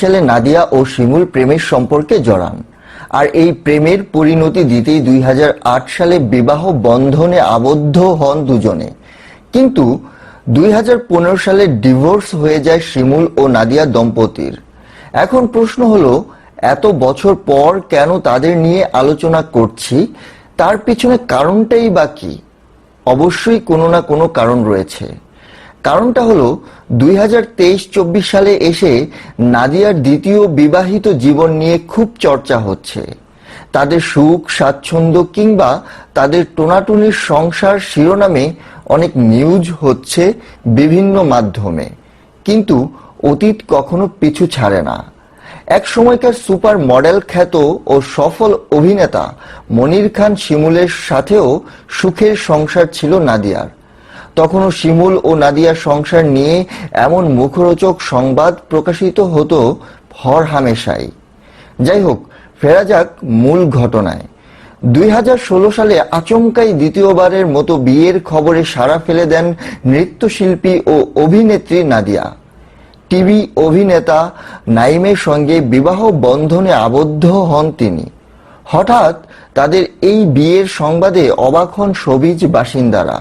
সালে নাদিয়া ও শিমুল প্রেমের সম্পর্কে জড়ান। আর এই প্রেমের পরিণতি দিতেই দুই হাজার আট সালে বিবাহ বন্ধনে আবদ্ধ হন দুজনে। কিন্তু দুই হাজার পনেরো সালে ডিভোর্স হয়ে যায় শিমুল ও নাদিয়া দম্পতির। এখন প্রশ্ন হলো, এত বছর পর কেন তাদের নিয়ে আলোচনা করছি? তার পিছনে কারণটাই বা কি? অবশ্যই কোনো না কোনো কারণ রয়েছে। কারণটা হলো, দুই হাজার তেইশ চব্বিশ সালে এসে নাদিয়ার দ্বিতীয় বিবাহিত জীবন নিয়ে খুব চর্চা হচ্ছে। তাদের সুখ, স্বাচ্ছন্দ্য কিংবা তাদের টোনাটুনির সংসার শিরোনামে অনেক নিউজ হচ্ছে বিভিন্ন মাধ্যমে। কিন্তু অতীত কখনো পিছু ছাড়ে না। এক সময়কার সুপার মডেল খ্যাত ও সফল অভিনেতা মনির খান শিমুলের সাথেও সুখের সংসার ছিল নাদিয়ার। তখনও শিমুল ও নাদিয়ার সংসার নিয়ে এমন মুখরোচক সংবাদ প্রকাশিত হতো হর হামেশাই যাই হোক, ফেরা যাক মূল ঘটনায়। দুই হাজার ষোলো সালে আচমকাই দ্বিতীয়বারের মতো বিয়ের খবরে সাড়া ফেলে দেন নৃত্যশিল্পী ও অভিনেত্রী নাদিয়া। টিভি অভিনেতা নাইমের সঙ্গে বিবাহ বন্ধনে আবদ্ধ হন তিনি। হঠাৎ তাদের এই বিয়ের সংবাদে অবাক হন সবিজ বাসিন্দারা।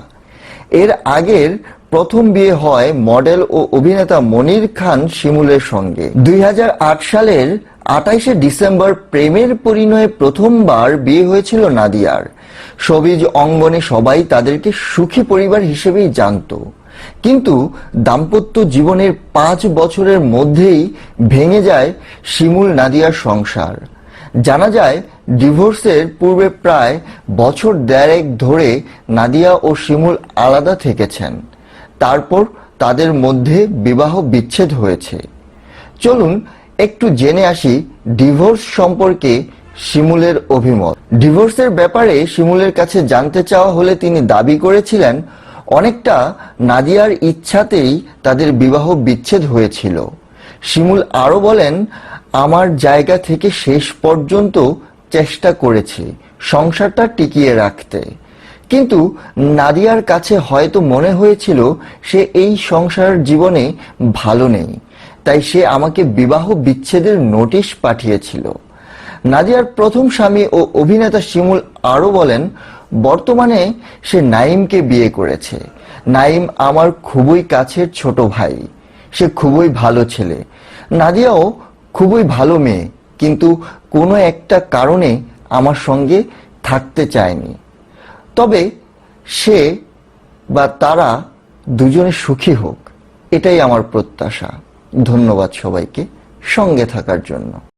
এর আগের প্রথম বিয়ে হয় মডেল ও অভিনেতা মনির খান শিমুলের সঙ্গে। দুই হাজার আট সালের আঠাইশে ডিসেম্বর প্রেমের পরিণয়ে প্রথমবার বিয়ে হয়েছিল নাদিয়ার। সবিজ অঙ্গনে সবাই তাদেরকে সুখী পরিবার হিসেবেই জানতো। কিন্তু দাম্পত্য জীবনের পাঁচ বছরের মধ্যেই ভেঙে যায় শিমুল নাদিয়ার সংসার। জানা যায়, ডিভোর্সের পূর্বে প্রায় বছর দেড়েক ধরে নাদিয়া ও শিমুল আলাদা থেকেছেন। তারপর তাদের মধ্যে বিবাহ বিচ্ছেদ হয়েছে। চলুন একটু জেনে আসি ডিভোর্স সম্পর্কে শিমুলের অভিমত। ডিভোর্সের ব্যাপারে শিমুলের কাছে জানতে চাওয়া হলে তিনি দাবি করেছিলেন, অনেকটা নাদিয়ার ইচ্ছাতেই তাদের বিবাহ বিচ্ছেদ হয়েছিল। শিমুল আরও বলেন আমার জায়গা থেকে শেষ পর্যন্ত চেষ্টা করেছি সংসারটা টিকিয়ে রাখতে। কিন্তু নাদিয়ার কাছে হয়তো মনে হয়েছিল সে এই সংসার জীবনে ভালো নেই, তাই সে আমাকে বিবাহ বিচ্ছেদের নোটিশ পাঠিয়েছিল। নাদিয়ার প্রথম স্বামী ও অভিনেতা শিমুল আরও বলেন, বর্তমানে সে নাইমকে বিয়ে করেছে। নাইম আমার খুবই কাছের ছোট ভাই। সে খুবই ভালো ছেলে। নাদিয়াও খুবই ভালো মেয়ে, কিন্তু কোনো একটা কারণে আমার সঙ্গে থাকতে চায়নি। তবে সে বা তারা দুজনে সুখী হোক, এটাই আমার প্রত্যাশা। ধন্যবাদ সবাইকে সঙ্গে থাকার জন্য।